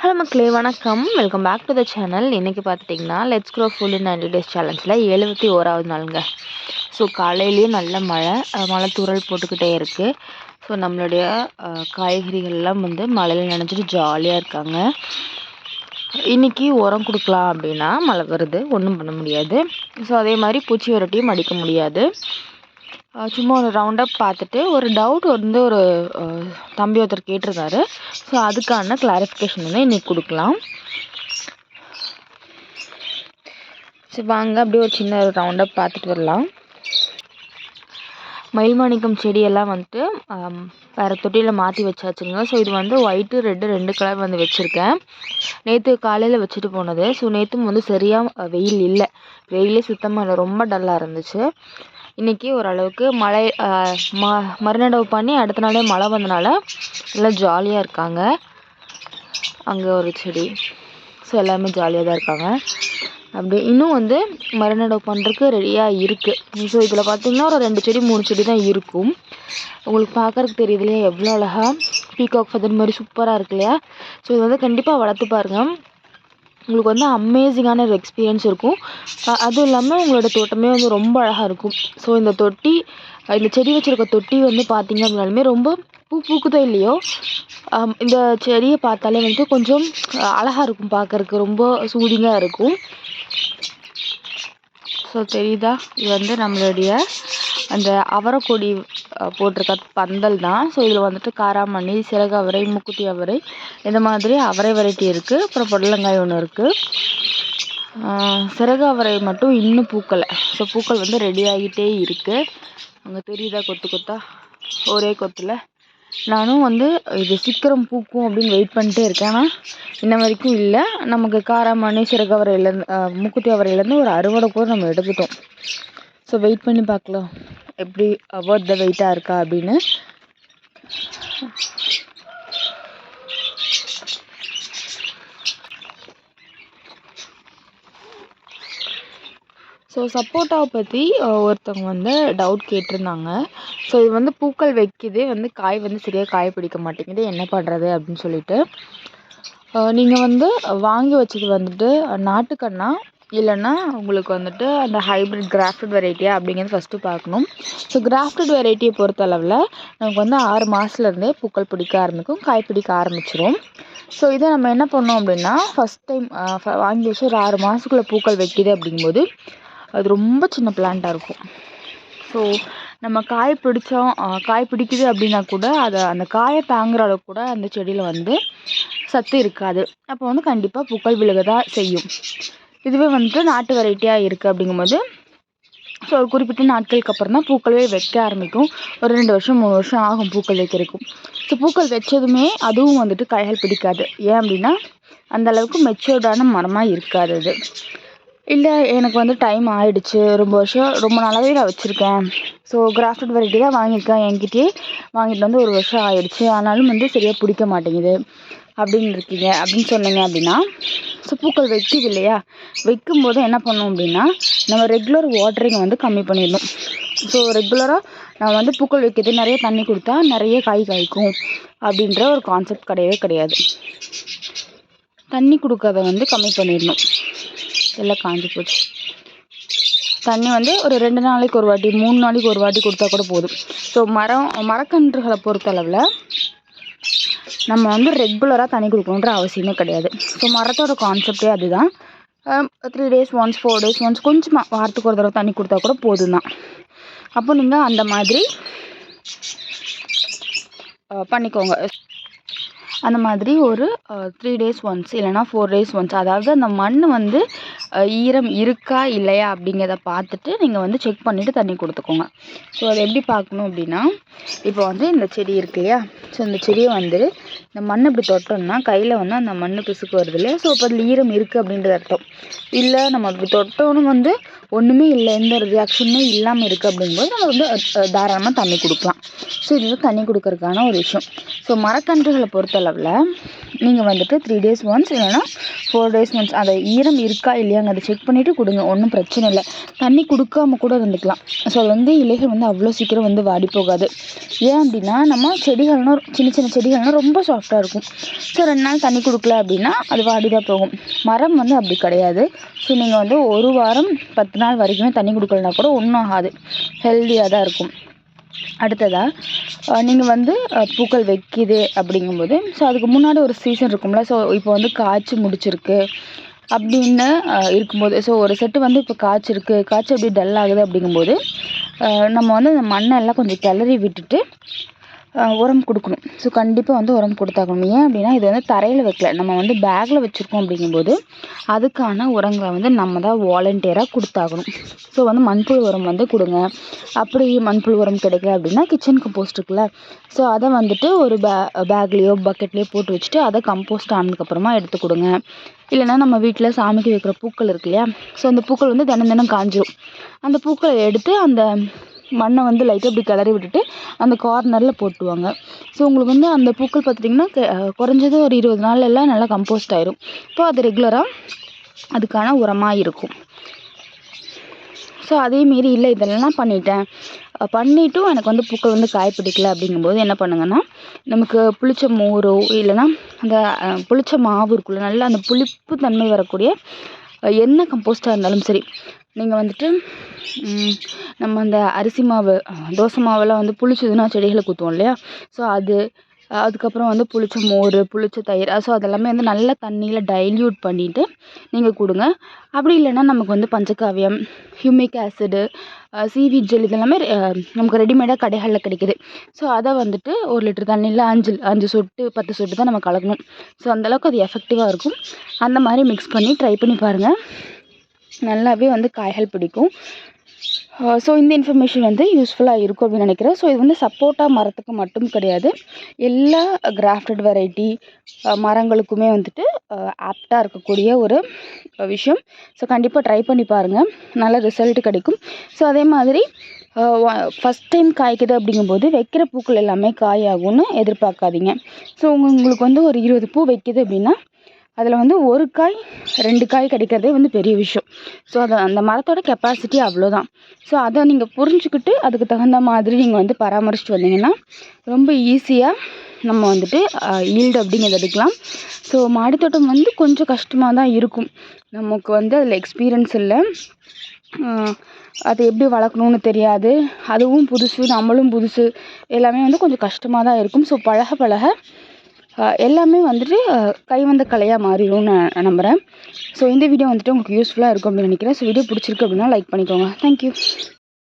Hello மக்களே வணக்கம். Welcome back to the channel இன்றைக்கி பார்த்துட்டிங்கன்னா let's grow full in ninety days சேலஞ்சில் எழுபத்தி ஓராவது நாளுங்க. ஸோ காலையிலேயும் நல்ல மழை மழை தூரல் போட்டுக்கிட்டே இருக்குது ஸோ நம்மளுடைய காய்கறிகள்லாம் வந்து மழையில் நினச்சிட்டு ஜாலியாக இருக்காங்க. இன்றைக்கி உரம் கொடுக்கலாம் அப்படின்னா மழை வருது. ஒன்றும் பண்ண முடியாது. ஸோ அதே மாதிரி பூச்சி விரட்டியும் அடிக்க முடியாது. சும்மா ஒரு ரவுண்டப் பார்த்துட்டு ஒரு டவுட் வந்து ஒரு தம்பி ஒருத்தர் கேட்டிருந்தாரு ஸோ அதுக்கான கிளாரிஃபிகேஷன் வந்து இன்றைக்கி கொடுக்கலாம். சரி வாங்க அப்படியே ஒரு சின்ன ஒரு ரவுண்டப் பார்த்துட்டு வரலாம். மயில்மாணிக்கம் செடியெல்லாம் வந்துட்டு வேறு தொட்டியில் மாற்றி வச்சாச்சுங்க. ஸோ இது வந்து ஒயிட்டு ரெட்டு ரெண்டு கலர் வந்து வச்சுருக்கேன். நேற்று காலையில் வச்சுட்டு போனது. ஸோ நேற்றும் வந்து சரியாக வெயில் இல்லை. வெயிலே சுத்தமாக இல்லை. ரொம்ப டல்லாக இருந்துச்சு. இன்றைக்கி ஓரளவுக்கு மழை ம மறுநடவு பண்ணி அடுத்த நாளே மழை வந்தனால நல்லா ஜாலியாக இருக்காங்க. அங்கே ஒரு செடி. ஸோ எல்லாமே ஜாலியாக தான் இருக்காங்க. அப்படி இன்னும் வந்து மறுநடவு பண்ணுறதுக்கு ரெடியாக இருக்குது ஸோ இதில் பார்த்தீங்கன்னா ஒரு ரெண்டு செடி மூணு செடி தான் இருக்கும். உங்களுக்கு பார்க்குறதுக்கு தெரியுது இல்லையா? எவ்வளோ அழகாக பீகாக் ஃபதர் மாதிரி சூப்பராக இருக்கு இல்லையா? ஸோ இது வந்து கண்டிப்பாக வளர்த்து பாருங்கள் உங்களுக்கு வந்து அமேசிங்கான ஒரு எக்ஸ்பீரியன்ஸ் இருக்கும். அதுவும் இல்லாமல் உங்களோட தோட்டமே வந்து ரொம்ப அழகாக இருக்கும். ஸோ இந்த தொட்டி இந்த செடி வச்சுருக்க தொட்டி வந்து பார்த்திங்க அப்படின்னாலுமே ரொம்ப பூ பூக்குதோ இல்லையோ இந்த செடியை பார்த்தாலே வந்து கொஞ்சம் அழகாக இருக்கும் பார்க்குறக்கு ரொம்ப சூடிங்காக இருக்கும். ஸோ தெரியுதா? இது வந்து நம்மளுடைய அந்த அவரைக்கொடி போட்டிருக்க. பந்தல் தான். ஸோ இதில் வந்துட்டு காராமணி சிறகு அவரை மூக்குத்தி அவரை இந்த மாதிரி அவரை வெரைட்டி இருக்குது அப்புறம் புடலங்காய் ஒன்று இருக்குது சிறகு அவரை மட்டும் இன்னும் பூக்கலை. ஸோ பூக்கள் வந்து ரெடி ஆகிட்டே இருக்குது அங்கே தெரியுதா கொத்து கொத்தா? ஒரே கொத்தில். நானும் வந்து இது சீக்கிரம் பூக்கும் அப்படின்னு வெயிட் பண்ணிட்டே இருக்கேன். ஆனால் இன்ன வரைக்கும் இல்லை. நமக்கு காராமணி சிறகு அவரையிலேருந்து மூக்குத்தி அவரையிலேருந்து ஒரு அறுவடை கூட நம்ம எடுத்துட்டோம். ஸோ வெயிட் பண்ணி பார்க்கலாம். எப்படி அவர்ட் த வெயிட்டாக இருக்கா அப்படின்னு. ஸோ சப்போட்டாவை பற்றி ஒருத்தவங்க வந்து டவுட் கேட்டிருந்தாங்க. ஸோ இது வந்து பூக்கள் வைக்கிது வந்து காய் வந்து சரியாக காய பிடிக்க மாட்டேங்குது என்ன பண்ணுறது அப்படின்னு சொல்லிட்டு. நீங்கள் வந்து வாங்கி வச்சது வந்துட்டு நாட்டுக்கன்னா இல்லைன்னா உங்களுக்கு வந்துட்டு அந்த ஹைப்ரிட் கிராஃப்டட் வெரைட்டியா அப்படிங்கிறது ஃபஸ்ட்டு பார்க்கணும். ஸோ கிராஃப்டட் வெரைட்டியை பொறுத்த அளவில் நமக்கு வந்து ஆறு மாதத்துலேருந்தே பூக்கள் பிடிக்க ஆரம்பிக்கும் காய் பிடிக்க ஆரம்பிச்சிரும். ஸோ இதை நம்ம என்ன பண்ணோம் அப்படின்னா ஃபஸ்ட் டைம் வாங்கி வச்சு ஒரு ஆறு மாதத்துக்குள்ளே பூக்கள் வைக்கிது அப்படிங்கும்போது அது ரொம்ப சின்ன பிளான்ட்டாக இருக்கும். ஸோ நம்ம காய் பிடிச்சோம் காய் பிடிக்குது அப்படின்னா கூட அதை அந்த காயை தாங்குற அளவுக்கு கூட அந்த செடியில் வந்து சத்து இருக்காது. அப்போ வந்து கண்டிப்பாக பூக்கள் விழுக தான் செய்யும். இதுவே வந்துட்டு நாட்டு வெரைட்டியாக இருக்குது அப்படிங்கும்போது ஸோ ஒரு குறிப்பிட்ட நாட்களுக்கு அப்புறம் தான் பூக்களே வைக்க ஆரம்பிக்கும். ஒரு ரெண்டு வருஷம் மூணு வருஷம் ஆகும் பூக்கள் வைக்கிறதுக்கும். ஸோ பூக்கள் வச்சதுமே அதுவும் வந்துட்டு காய்கள் பிடிக்காது. ஏன் அப்படின்னா அந்த அளவுக்கு மெச்சூர்டான மரமாக இருக்காது அது. இல்லை எனக்கு வந்து டைம் ஆகிடுச்சு ரொம்ப வருஷம் ரொம்ப நாளாகவே நான் வச்சுருக்கேன். ஸோ கிராஃப்டட் வெரைட்டி தான் வாங்கியிருக்கேன். என்கிட்டயே வாங்கிட்டு வந்து ஒரு வருஷம் ஆகிடுச்சு ஆனாலும் வந்து சரியாக பிடிக்க மாட்டேங்குது. அப்படின்னு இருக்கீங்க அப்படின்னு சொன்னீங்க அப்படின்னா ஸோ பூக்கள் வைக்குது இல்லையா? வைக்கும்போது என்ன பண்ணோம் அப்படின்னா நம்ம ரெகுலர் வாட்டரிங்கை வந்து கம்மி பண்ணிடணும். ஸோ ரெகுலராக நான் வந்து பூக்கள் வைக்கிறது நிறைய தண்ணி கொடுத்தா நிறைய காய் காய்க்கும் அப்படின்ற ஒரு கான்செப்ட் கிடையவே கிடையாது. தண்ணி கொடுக்கறத வந்து கம்மி பண்ணிடணும். எல்லாம் காஞ்சி போச்சு. தண்ணி வந்து ஒரு ரெண்டு நாளைக்கு ஒரு வாட்டி மூணு நாளைக்கு ஒரு வாட்டி கொடுத்தா கூட போதும். ஸோ மரம் மரக்கன்றுகளை பொறுத்தளவில் நம்ம வந்து ரெகுலராக தண்ணி கொடுக்கணுன்ற அவசியமே கிடையாது. ஸோ மரத்தோட கான்செப்டே அதுதான். Three days once four days once கொஞ்சமாக வாரத்துக்கு ஒரு தடவை தண்ணி கொடுத்தா கூட போதும் தான் அப்போ நீங்கள் அந்த மாதிரி பண்ணிக்கோங்க. அந்த மாதிரி ஒரு த்ரீ டேஸ் ஒன்ஸ் இல்லைனா ஃபோர் டேஸ் ஒன்ஸ் அதாவது அந்த மண் வந்து ஈரம் இருக்கா இல்லையா அப்படிங்கிறத பார்த்துட்டு நீங்கள் வந்து செக் பண்ணிவிட்டு தண்ணி கொடுத்துக்கோங்க. ஸோ அதை எப்படி பார்க்கணும் அப்படின்னா இப்போ வந்து இந்த செடி இருக்கு இல்லையா? ஸோ இந்த செடியை வந்து இந்த மண் இப்படி தொட்டோம்னா கையில் வந்து அந்த மண் பிசுக்கு வருது இல்லையா? ஸோ இப்போ அதில் ஈரம் இருக்குது அப்படின்றது அர்த்தம். இல்லை நம்ம அப்படி தொட்டோன்னு வந்து ஒன்றுமே இல்லை எந்த ரியாக்ஷனுமே இல்லாமல் இருக்குது அப்படிங்கும்போது நம்ம வந்து தாராளமாக தண்ணி கொடுக்கலாம். ஸோ இது வந்து தண்ணி கொடுக்கறதுக்கான ஒரு விஷயம். ஸோ மரக்கன்றுகளை பொறுத்தளவில் நீங்கள் வந்துட்டு த்ரீ டேஸ் ஒன்ஸ் இல்லைன்னா ஃபோர் டேஸ் ஒன்ஸ் அதை ஈரம் இருக்கா இல்லையாங்கிறத செக் பண்ணிவிட்டு கொடுங்க. ஒன்றும் பிரச்சனை இல்லை. தண்ணி கொடுக்காம கூட இருந்துக்கலாம். ஸோ அது வந்து இலைகள் வந்து அவ்வளோ சீக்கிரம் வந்து வாடி போகாது. ஏன் அப்படின்னா நம்ம செடிகள்னால் சின்ன சின்ன செடிகள்னால் ரொம்ப சாஃப்டாக இருக்கும். ஸோ ரெண்டு நாள் தண்ணி கொடுக்கல அப்படின்னா அது வாடி தான் போகும். மரம் வந்து அப்படி கிடையாது. ஸோ நீங்கள் வந்து ஒரு வாரம் பத்து நாள் வரைக்குமே தண்ணி கொடுக்கலனா கூட ஒன்றும் ஆகாது. ஹெல்த்தியாக தான் இருக்கும். அடுத்ததாக நீங்கள் வந்து பூக்கள் வைக்கிது அப்படிங்கும்போது ஸோ அதுக்கு முன்னாடி ஒரு சீசன் இருக்கும்ல. ஸோ இப்போ வந்து காய்ச்சி முடிச்சிருக்கு அப்படின்னு இருக்கும்போது ஸோ ஒரு செட்டு வந்து இப்போ காய்ச்சிருக்கு. காய்ச்சி அப்படி டல் ஆகுது அப்படிங்கும்போது நம்ம வந்து அந்த மண்ணை எல்லாம் கொஞ்சம் கிளறி விட்டுட்டு உரம் கொடுக்கணும். ஸோ கண்டிப்பாக வந்து உரம் கொடுத்தாகணும். ஏன் அப்படின்னா இது வந்து தரையில் வைக்கல. நம்ம வந்து பேக்கில் வச்சுருக்கோம் அப்படிங்கும்போது அதுக்கான உரங்களை வந்து நம்ம தான் வாலண்டியராக கொடுத்தாகணும். ஸோ வந்து மண்புழு உரம் வந்து கொடுங்க. அப்படி மண்புழு உரம் கிடைக்கல அப்படின்னா கிச்சன் கம்போஸ்ட் இருக்குல்ல. ஸோ அதை வந்துட்டு ஒரு பே பேக்லேயோ பக்கெட்லேயோ போட்டு வச்சுட்டு அதை கம்போஸ்ட் ஆனதுக்கப்புறமா எடுத்து கொடுங்க. இல்லைன்னா நம்ம வீட்டில் சாமிக்கு வைக்கிற பூக்கள் இருக்கு இல்லையா? ஸோ அந்த பூக்கள் வந்து தினம் தினம் காஞ்சிரும். அந்த பூக்களை எடுத்து அந்த மண்ணை வந்து லைட்டாக இப்படி கிளறி விட்டுட்டு அந்த கார்னரில் போட்டுவாங்க. ஸோ உங்களுக்கு வந்து அந்த பூக்கள் பார்த்துட்டிங்கன்னா குறைஞ்சது ஒரு இருபது நாள் எல்லாம் நல்லா கம்போஸ்ட் ஆயிரும். ஸோ அது ரெகுலராக அதுக்கான உரமாக இருக்கும். ஸோ அதேமாரி இல்லை இதெல்லாம் பண்ணிட்டேன். பண்ணிவிட்டும் எனக்கு வந்து பூக்கள் வந்து காய் பிடிக்கல அப்படிங்கும்போது என்ன பண்ணுங்கன்னா நமக்கு புளிச்ச மோரோ இல்லைன்னா அந்த புளித்த புளிச்ச மாவு இருக்குல்ல நல்லா அந்த புளிப்பு தன்மை வரக்கூடிய என்ன கம்போஸ்ட்டாக இருந்தாலும் சரி. நீங்கள் வந்துட்டு நம்ம அந்த அரிசி மாவு தோசை மாவெல்லாம் வந்து புளிச்சதுன்னா செடிகளுக்கு ஊற்றுவோம் இல்லையா? ஸோ அது அதுக்கப்புறம் வந்து புளித்த மோர் புளிச்ச தயிர். ஸோ அதெல்லாமே வந்து நல்ல தண்ணியில் டைல்யூட் பண்ணிவிட்டு நீங்கள் கொடுங்க. அப்படி இல்லைன்னா நமக்கு வந்து பஞ்சகாவியம் ஹியூமிக் ஆசிடு சீவீட் ஜெல் இதெல்லாமே நமக்கு ரெடிமேடாக கடைகளில் கிடைக்கிது. ஸோ அதை வந்துட்டு ஒரு லிட்டர் தண்ணியில் அஞ்சு அஞ்சு சொட்டு பத்து சொட்டு தான் நம்ம கலக்கணும். ஸோ அந்தளவுக்கு அது எஃபெக்டிவாக இருக்கும். அந்த மாதிரி மிக்ஸ் பண்ணி ட்ரை பண்ணி பாருங்கள் நல்லாவே வந்து காய்கள் பிடிக்கும். ஸோ இந்த இன்ஃபர்மேஷன் வந்து யூஸ்ஃபுல்லாக இருக்கும் அப்படின்னு நினைக்கிறேன். ஸோ இது வந்து சப்போட்டா மரத்துக்கு மட்டும் கிடையாது. எல்லா கிராஃப்டட் வெரைட்டி மரங்களுக்குமே வந்துட்டு ஆப்டாக இருக்கக்கூடிய ஒரு விஷயம். ஸோ கண்டிப்பாக ட்ரை பண்ணி பாருங்கள் நல்ல ரிசல்ட் கிடைக்கும். ஸோ அதே மாதிரி ஃபஸ்ட் டைம் காய்க்குது அப்படிங்கும்போது வைக்கிற பூக்கள் எல்லாமே காயாகும்னு எதிர்பார்க்காதீங்க. ஸோ உங்களுக்கு வந்து ஒரு இருபது பூ வைக்குது அப்படின்னா அதில் வந்து ஒரு காய் ரெண்டு காய் கிடைக்கிறதே வந்து பெரிய விஷயம். ஸோ அது அந்த மரத்தோட கெப்பாசிட்டி அவ்வளோதான் ஸோ அதை நீங்கள் புரிஞ்சுக்கிட்டு அதுக்கு தகுந்த மாதிரி நீங்கள் வந்து பராமரிச்சுட்டு வந்தீங்கன்னா ரொம்ப ஈஸியாக நம்ம வந்துட்டு ஈல்டு அப்படிங்கிறத எடுக்கலாம். ஸோ மாடித்தோட்டம் வந்து கொஞ்சம் கஷ்டமாக தான் இருக்கும். நமக்கு வந்து அதில் எக்ஸ்பீரியன்ஸ் இல்லை. அது எப்படி வளர்க்கணுன்னு தெரியாது. அதுவும் புதுசு நம்மளும் புதுசு. எல்லாமே வந்து கொஞ்சம் கஷ்டமாக தான் இருக்கும். ஸோ பழக பழக எல்லாமே வந்துட்டு கைவந்த கலையாக மாறிடும்னு நான் நம்புகிறேன் ஸோ இந்த வீடியோ வந்துட்டு உங்களுக்கு யூஸ்ஃபுல்லாக இருக்கும் அப்படின்னு நினைக்கிறேன். ஸோ வீடியோ பிடிச்சிருக்கு அப்படின்னா லைக் பண்ணிக்கோங்க. தேங்க்யூ